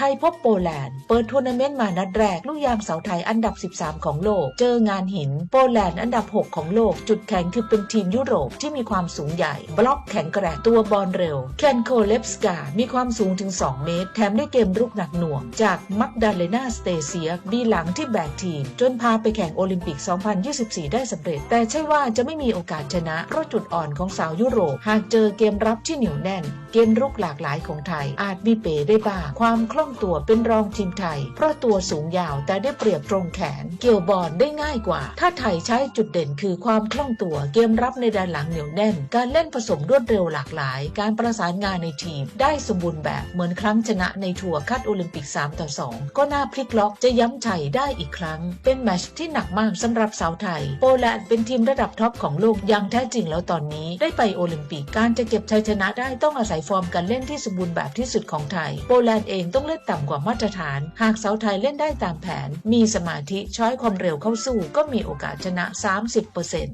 ไทยพบโปแลนด์ เปิดทัวร์นาเมนต์มานัดแรก ลูกยางสาวไทยอันดับ 13 ของโลก เจองานหิน โปแลนด์อันดับ 6 ของโลก จุดแข็งคือเป็นทีมยุโรปที่มีความสูงใหญ่ บล็อกแข็งแกร่งตัวบอลเร็วเคนโคเลฟสกา มีความสูงถึง 2 เมตร แถมได้เกมรุกหนักหน่วง จากมักดาเลนาสเตเซียบีหลังที่แบกทีม จนพาไปแข่งโอลิมปิก 2024 ได้สำเร็จ แต่ใช่ว่าจะไม่มีโอกาสชนะเพราะจุดอ่อนของสาวยุโรป หากเจอเกมรับที่เหนียวแน่นเกมรุกหลากหลายของไทย อาจมีเป๋ได้บ้าง ความคล่องตัวเป็นรองทีมไทย เพราะตัวสูงยาวแต่ได้เปรียบตรงแขน เกี่ยวบอลได้ง่ายกว่า ถ้าไทยใช้จุดเด่นคือความคล่องตัว เกมรับในด้านหลังเหนียวแน่น การเล่นผสมรวดเร็วหลากหลาย การประสานงานในทีม ได้สมบูรณ์แบบเหมือนครั้งชนะในทัวร์คัดโอลิมปิก3ต่อ2ก็น่าพลิกล็อกจะย้ำชัยได้อีกครั้ง เป็นแมชที่หนักมากสำหรับสาวไทย โปแลนด์เป็นทีมระดับท็อปของโลกอย่างแท้จริงแล้วตอนนี้ได้ไปโอลิมปิกการจะเก็บชัยชนะได้ต้องอาศัยฟอร์มการเล่นที่สมบูรณ์แบบที่สุดของไทย โปแลนด์เองต้องเล่นต่ำกว่ามาตรฐาน หากสาวไทยเล่นได้ตามแผน มีสมาธิช้อยความเร็วเข้าสู้ ก็มีโอกาสชนะ 30%